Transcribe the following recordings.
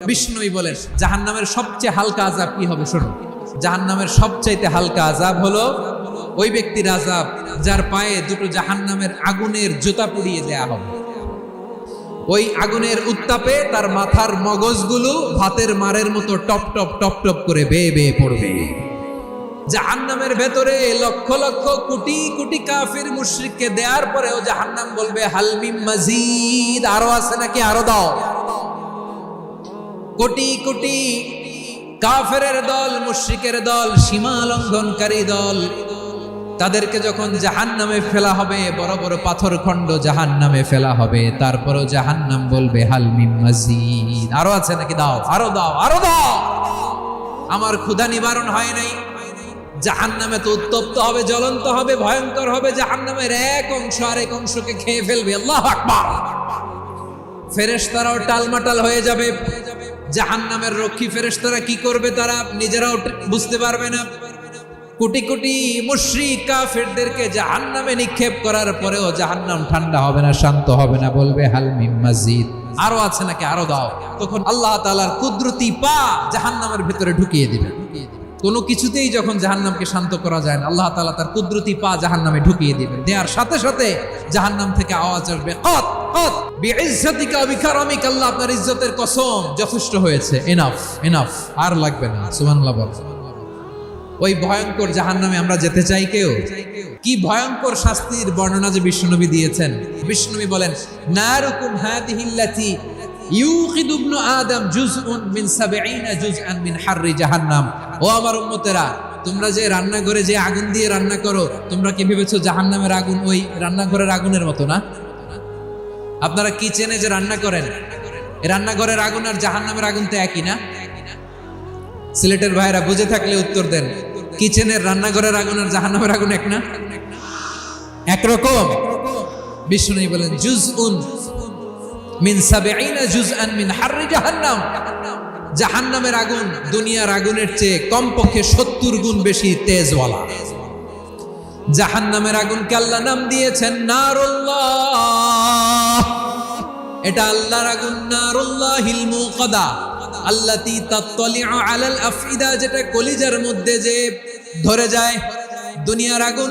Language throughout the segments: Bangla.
বিষ্ণুই বলেন, জাহান্নামের সবচেয়ে হালকা আজাব কি হবে শোনো? জাহান্নামের সবচাইতে হালকা আজাব হলো ওই ব্যক্তির আজাব যার পায়ে দুটো জাহান্নামের আগুনের জুতা পুড়িয়ে দেয়া হবে। ওই আগুনের উত্তাপে তার মাথার মগজগুলো ভাতের মারের মতো টপ টপ টপ টপ করে বেয়ে বেয়ে পড়বে। জাহান্নামের ভেতরে লক্ষ লক্ষ কোটি কোটি কাফির মুশরিককে দেওয়ার পরেও জাহান্নাম বলবে হালমিম মাজিদ। আরও আছে নাকি? আরও দাও। কোটি কোটি কাফেরের দল, মুশরিকের দল সীমা লঙ্ঘনকারী দল, তাদেরকে যখন জাহান নামে ফেলা হবে, বড় বড় পাথর খণ্ড জাহান নামে ফেলা হবে, তারপরও জাহান নাম বলবে আরও আছে নাকি? দাও, আরও দাও আরও দাও! আমার ক্ষুধা নিবারণ হয় নাই। জাহান নামে তো উত্তপ্ত হবে, জ্বলন্ত হবে, ভয়ঙ্কর হবে জাহান নামের এক অংশ আর এক অংশকে খেয়ে ফেলবে। আল্লাহ আকবার! ফেরেশতারাও টালমাটাল হয়ে যাবে। জাহান্নামের রক্ষী ফেরেশতারা কি করবে তারা নিজেরাও বুঝতে পারবে না। কোটি কোটি মুশরিক কাফেরদেরকে জাহান্নামে নিক্ষেপ করার পরেও জাহান্নাম ঠান্ডা হবে না, শান্ত হবে না, বলবে হালমিম মসজিদ আরও আছে নাকি? আরও দাও। তখন আল্লাহ তালার কুদরতি পা জাহান্নামের ভিতরে ঢুকিয়ে দিবেন। কোনো কিছুতেই যখন জাহান্নামকে শান্ত করা যায় না, আল্লাহ তাআলা তার কুদরতি পা জাহান্নামে ঢুকিয়ে দিবেন। দেওয়ার সাথে সাথে জাহান্নাম থেকে আওয়াজ আসবে, কত কত, বিইজ্জতিকা ওয়া বিকারামিকা, আল্লাহ আপনার ইজ্জতের কসম, যথেষ্ট হয়েছে এনাফ এনাফ আর লাগবে না। সুবহানাল্লাহ বল ওই ভয়ঙ্কর জাহান্নামে আমরা যেতে চাই কেউ? কি ভয়ঙ্কর শাস্তির বর্ণনা যে বিষ্ণুনবী দিয়েছেন? বিষ্ণুনবী বলেন, নারুকুম হাদিহিল্লাতি ইউকিদু ইবনু আদম জুজউন মিন 70 জুজআন মিন হাররি জাহান্নাম। ও আমার উম্মতেরা, তোমরা যে রান্নাঘরে যে আগুন দিয়ে রান্না করো, তোমরা কি ভেবেছো জাহান্নামের আগুন ওই রান্নাঘরের আগুনের মতো না? আপনারা কিচেনে যে রান্না করেন? রান্নাঘরের আগুন আর জাহান্নামের আগুন তো একই না? সিলেটের ভাইরা বুঝে থাকলে উত্তর দেন। কিচেনের রান্নাঘরের আগুন আর জাহান্নামের আগুন এক না? একরকম বিষ্ণু বলেন জুজ উন মিন সাবেইনা জুজ আন মিন হাররি জাহান্নাম। জাহান্নামের আগুন দুনিয়ার আগুনের চেয়ে কমপক্ষে সত্তর গুণ বেশি তেজওয়ালা। জাহান্নামের আগুনকে আল্লাহ নাম দিয়েছেন নারুল্লাহ। এটা আল্লাহর আগুন নারুল্লাহিল মুকাদা আল্লাতি তাত্তালিউ আলাল আফইদা, যেটা কলিজার মধ্যে যে ধরে যায়। দুনিয়ার আগুন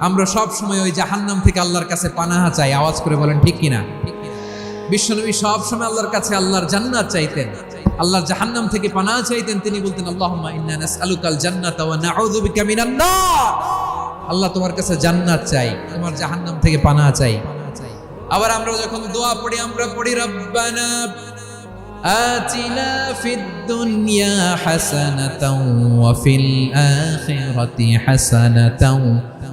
আমরা সব সময় ওই জাহান্নাম থেকে আল্লাহর কাছে পানাহা চাই আওয়াজ করে বলেন ঠিক কিনা বিশ্বনবী সব সময় আল্লাহর কাছে আল্লাহর জান্নাত চাইতেন আল্লাহর জাহান্নাম থেকে পানাহা চাইতেন তিনি বলতেন আল্লাহুম্মা ইন্না নাসআলুকাল জান্নাতা ওয়া নাউযু বিকা মিনান নার আল্লাহ তোমার কাছে জান্নাত চাই তোমার জাহান্নাম থেকে পানাহা চাই আবার আমরা যখন দোয়া পড়ি আমরা পড়ি রব্বানা آتنا في الدنيا حسنة وفي الآخرة حسنة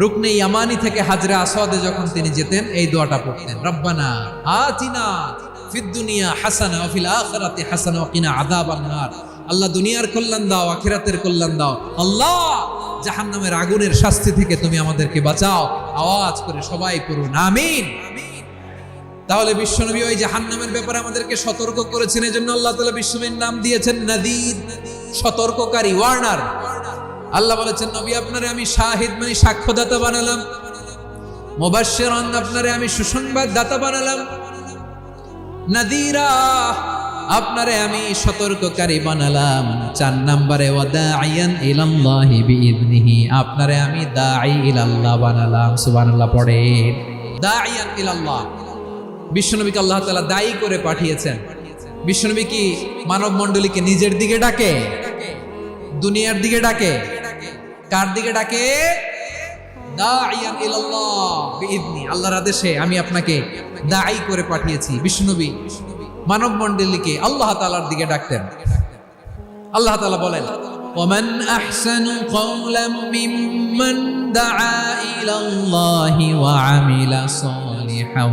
রুকনে ইয়ামানি থেকে হাজরে আসওয়াদে যখন তিনি যেতেন, এই দোয়াটা পড়তেন, রব্বানা আতিনা ফিদ দুনিয়া হাসানা ফিল আখিরাতি হাসানা কিনা আযাবান নার। আল্লাহ দুনিয়ার কল্যাণ দাও, আখিরাতের কল্যাণ দাও। আল্লাহ, জাহান্নামের আগুনের শাস্তি থেকে তুমি আমাদেরকে বাঁচাও। আওয়াজ করে সবাই পড়ুন, আমিন। তাহলে বিশ্বনবী ওই জাহান্নামের ব্যাপারে আমাদেরকে সতর্ক করেছেন, এজন্য আল্লাহ তাআলা বিশ্বনবীর নাম দিয়েছেন নাদির সতর্ককারী, ওয়ার্নার। আল্লাহ বলেছেন, নবী, আপনারে আমি শাহিদ মানে সাক্ষ্যদাতা বানালাম। মুবাশশিরান আপনারে আমি সুসংবাদ দাতা বানালাম। নাদিরা, আপনারে আমি সতর্ককারী বানালাম। চার নম্বরে আপনারে আমি ইলাল্লাহ বানালাম। ইলাল্লাহ। বিশ্বনবীকে আল্লাহ তাআলা দায়ী করে পাঠিয়েছেন। বিশ্বনবী কি মানব মণ্ডলীকে নিজের দিকে ডাকে? দুনিয়ার দিকে ডাকে? কার দিকে ডাকে? আল্লাহর আদেশে আমি আপনাকে দায়ী করে পাঠিয়েছি বিষ্ণুবী মানব মন্ডলীকে আল্লাহ তালার দিকে ডাকতেন। আল্লাহ তালা বলেন ومن أحسن قولا ممن دعا إلى الله وعمل صالحا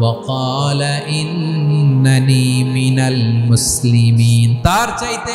وقال إنني من المسلمين তার চাইতে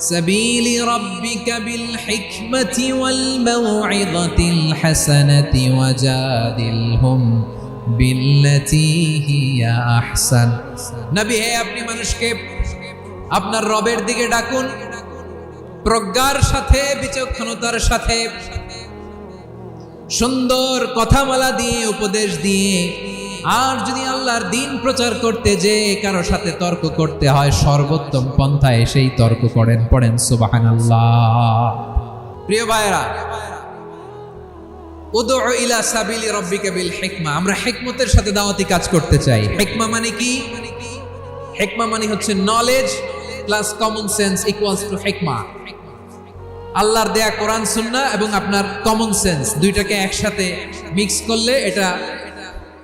সাবিলি রাব্বিকা বিল হিকমাতি ওয়াল মাউইযাতিল হাসানাতি ওয়াজাদিলহুম বিল্লাতি নবী, হে আপনি মানুষকে, আপনার রবের দিকে ডাকুন। প্রজ্ঞার সাথে, বিচক্ষণতার সাথে, সুন্দর কথামালা দিয়ে, উপদেশ দিয়ে আর যদি আল্লাহর দিন প্রচার করতে যে কারও সাথে তর্ক করতে হয়, সর্বোত্তম পন্থায় সেই তর্ক করেন, পড়েন সুবাহান প্রিয় ভাইরা ইলা আমরা সাথে দাওয়াতি কাজ করতে চাই। হিকমা মানে কি? হিকমা মানে হচ্ছে knowledge plus common sense equals to হিকমা আল্লাহর দেয়া কোরআন সুন্না এবং আপনার কমন সেন্স দুইটাকে একসাথে মিক্স করলে এটা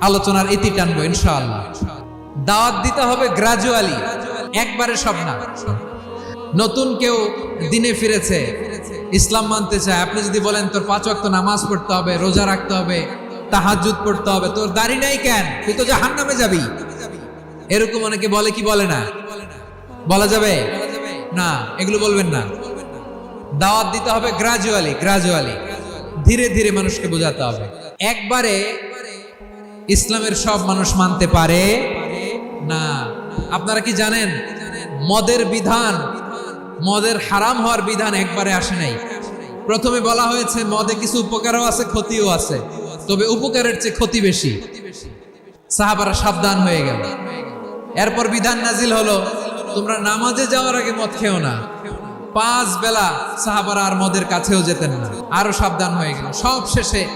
আলোচনার ইতি টানবো, ইনশাআল্লাহ। দাওয়াত দিতে হবে গ্রাজুয়ালি একবারে সব না। নতুন কেউ দিনে ফিরেছে, ইসলাম মানতে চায়, আপনি যদি বলেন, তোর পাঁচ ওয়াক্ত নামাজ পড়তে হবে, রোজা রাখতে হবে, তাহাজ্জুদ পড়তে হবে, তোর দাড়ি নাই কেন? তুই তো জাহান্নামে যাবি। এরকম অনেকে বলে কি বলে না? বলা যাবে? না, এগুলো বলবেন না। দাওয়াত দিতে হবে গ্রাজুয়ালি গ্রাজুয়ালি ধীরে ধীরে মানুষকে বোঝাতে হবে। একবারে ইসলামের সব মানুষ মানতে পারে? না। আপনারা কি জানেন, মদের বিধান, মদের হারাম হওয়ার বিধান একবারে আসে নাই। প্রথমে বলা হয়েছে, মদে কিছু উপকারও আছে, ক্ষতিও আছে। তবে উপকারের চেয়ে ক্ষতি বেশি। সাহাবারা সাবধান হয়ে গেল। এরপর বিধান নাজিল হলো, তোমরা নামাজে যাওয়ার আগে মদ খেও না। পাঁচ বেলা সাহাবারা আর মদের কাছেও যেতেন না। আরও সাবধান হয়ে গেল। সব শেষে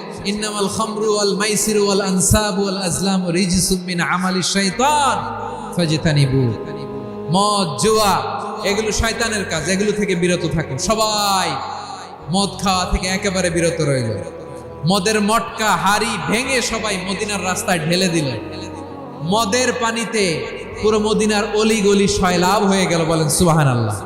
শয়তানের কাজ, এগুলো থেকে বিরত সবাই মদ খাওয়া থেকে একেবারে বিরত রইল। মদের মটকা, হাড়ি ভেঙে সবাই মদিনার রাস্তায় ঢেলে দিল। মদের পানিতে পুরো মদিনার অলি গলি সয়লাভ হয়ে গেল বলেন সুবাহান আল্লাহ